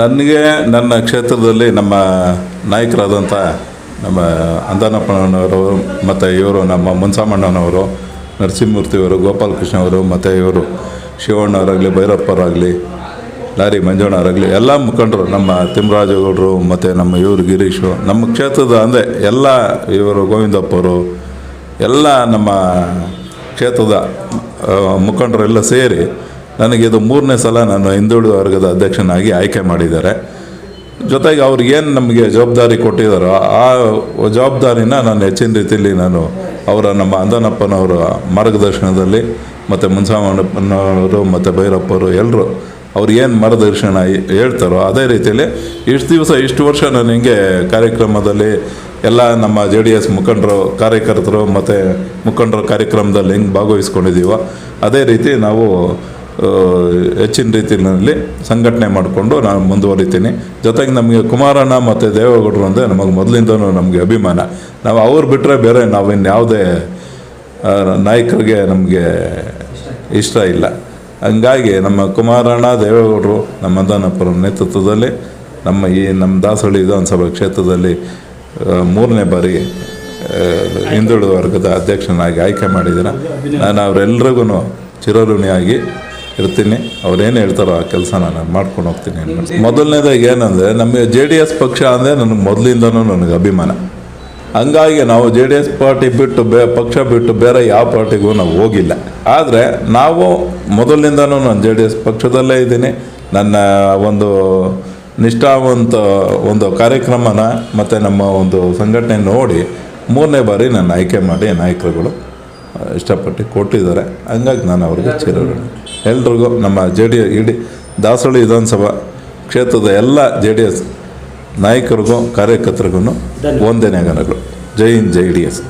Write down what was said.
ನನಗೆ, ನನ್ನ ಕ್ಷೇತ್ರದಲ್ಲಿ ನಮ್ಮ ನಾಯಕರಾದಂಥ ನಮ್ಮ ಅಂದಾನಪ್ಪನವರು ಮತ್ತು ಇವರು ನಮ್ಮ ಮುನ್ಸಾಮಣ್ಣನವರು ನರಸಿಂಹಮೂರ್ತಿಯವರು ಗೋಪಾಲಕೃಷ್ಣ ಅವರು, ಮತ್ತು ಇವರು ಶಿವಣ್ಣವರಾಗಲಿ ಭೈರಪ್ಪರಾಗಲಿ ಲಾರಿ ಮಂಜಣ್ಣವರಾಗಲಿ ಎಲ್ಲ ಮುಖಂಡರು, ನಮ್ಮ ತಿಮ್ಮರಾಜಗೌಡರು ಮತ್ತು ನಮ್ಮ ಇವರು ಗಿರೀಶು, ನಮ್ಮ ಕ್ಷೇತ್ರದ ಅಂದರೆ ಎಲ್ಲ ಇವರು ಗೋವಿಂದಪ್ಪರು, ಎಲ್ಲ ನಮ್ಮ ಕ್ಷೇತ್ರದ ಮುಖಂಡರೆಲ್ಲ ಸೇರಿ ನನಗೆ ಇದು ಮೂರನೇ ಸಲ ನಾನು ಹಿಂದುಳಿದ ವರ್ಗದ ಅಧ್ಯಕ್ಷನಾಗಿ ಆಯ್ಕೆ ಮಾಡಿದ್ದಾರೆ. ಜೊತೆಗೆ ಅವ್ರಿಗೆ ಏನು ನಮಗೆ ಜವಾಬ್ದಾರಿ ಕೊಟ್ಟಿದ್ದಾರೋ ಆ ಜವಾಬ್ದಾರಿನ ನಾನು ಹೆಚ್ಚಿನ ರೀತಿಯಲ್ಲಿ ನಾನು ಅವರ ನಮ್ಮ ಅಂದನಪ್ಪನವರ ಮಾರ್ಗದರ್ಶನದಲ್ಲಿ ಮತ್ತು ಮುನ್ಸಾಮಣ್ಣಪ್ಪನವರು ಮತ್ತು ಭೈರಪ್ಪರು ಎಲ್ಲರೂ ಅವ್ರು ಏನು ಮಾರ್ಗದರ್ಶನ ಹೇಳ್ತಾರೋ ಅದೇ ರೀತಿಯಲ್ಲಿ ಇಷ್ಟು ದಿವಸ ಇಷ್ಟು ವರ್ಷ ನಾನು ಹಿಂಗೆ ಕಾರ್ಯಕ್ರಮದಲ್ಲಿ ಎಲ್ಲ ನಮ್ಮ ಜೆ ಡಿ ಎಸ್ ಮುಖಂಡರು, ಕಾರ್ಯಕರ್ತರು ಮತ್ತು ಮುಖಂಡರು ಕಾರ್ಯಕ್ರಮದಲ್ಲಿ ಹೆಂಗೆ ಭಾಗವಹಿಸ್ಕೊಂಡಿದ್ದೀವೋ, ಅದೇ ರೀತಿ ನಾವು ಹೆಚ್ಚಿನ ರೀತಿಯಲ್ಲಿ ಸಂಘಟನೆ ಮಾಡಿಕೊಂಡು ನಾನು ಮುಂದುವರಿತೀನಿ. ಜೊತೆಗೆ ನಮಗೆ ಕುಮಾರಣ್ಣ ಮತ್ತು ದೇವೇಗೌಡರು ಅಂದರೆ ನಮಗೆ ಮೊದಲಿಂದನೂ ನಮಗೆ ಅಭಿಮಾನ. ನಾವು ಅವ್ರು ಬಿಟ್ಟರೆ ಬೇರೆ ನಾವಿನ್ನು ಯಾವುದೇ ನಾಯಕರಿಗೆ ನಮಗೆ ಇಷ್ಟ ಇಲ್ಲ. ಹಂಗಾಗಿ ನಮ್ಮ ಕುಮಾರಣ್ಣ, ದೇವೇಗೌಡರು ನಮ್ಮ ಅಂದನಪ್ಪರ ನೇತೃತ್ವದಲ್ಲಿ, ನಮ್ಮ ಈ ನಮ್ಮ ದಾಸಹಳ್ಳಿ ವಿಧಾನಸಭಾ ಕ್ಷೇತ್ರದಲ್ಲಿ ಮೂರನೇ ಬಾರಿ ಹಿಂದುಳಿದ ವರ್ಗದ ಅಧ್ಯಕ್ಷನಾಗಿ ಆಯ್ಕೆ ಮಾಡಿದ್ದೀರ. ನಾನು ಅವರೆಲ್ಲರಿಗೂ ಚಿರಋಣಿಯಾಗಿ ಇರ್ತೀನಿ. ಅವ್ರೇನು ಹೇಳ್ತಾರೋ ಆ ಕೆಲಸ ನಾನು ಮಾಡ್ಕೊಂಡು ಹೋಗ್ತೀನಿ ಮೊದಲನೇದಾಗಿ ಏನಂದರೆ, ನಮಗೆ ಜೆ ಡಿ ಎಸ್ ಪಕ್ಷ ಅಂದರೆ ನನಗೆ ಮೊದಲಿಂದನೂ ನನಗೆ ಅಭಿಮಾನ. ಹಂಗಾಗಿ ನಾವು ಜೆ ಡಿ ಎಸ್ ಪಾರ್ಟಿ ಬಿಟ್ಟು ಬೇ, ಪಕ್ಷ ಬಿಟ್ಟು ಬೇರೆ ಯಾವ ಪಾರ್ಟಿಗೂ ನಾವು ಹೋಗಿಲ್ಲ. ಆದರೆ ನಾವು ಮೊದಲಿನಿಂದನೂ ನಾನು ಜೆ ಡಿ ಎಸ್ ಪಕ್ಷದಲ್ಲೇ ಇದ್ದೀನಿ. ನನ್ನ ಒಂದು ನಿಷ್ಠಾವಂತ ಒಂದು ಕಾರ್ಯಕ್ರಮನ ಮತ್ತು ನಮ್ಮ ಒಂದು ಸಂಘಟನೆ ನೋಡಿ ಮೂರನೇ ಬಾರಿ ನನ್ನ ಆಯ್ಕೆ ಮಾಡಿ ನಾಯಕರುಗಳು. ಇಷ್ಟಪಟ್ಟು ಕೊಟ್ಟಿದ್ದಾರೆ. ಹಂಗಾಗಿ ನಾನು ಅವ್ರಿಗೆ ಚಿರಋಣಿ. ಎಲ್ರಿಗೂ ನಮ್ಮ ಜೆ ಡಿ ಇಡೀ ದಾಸಹಳ್ಳಿ ವಿಧಾನಸಭಾ ಕ್ಷೇತ್ರದ ಎಲ್ಲ ಜೆ ಡಿ ಎಸ್ ನಾಯಕರಿಗೂ, ಕಾರ್ಯಕರ್ತರಿಗೂ ಒಂದೇ ನಗರಗಳು ಜೈ ಹಿಂದ್, ಜೈ ಡಿ ಎಸ್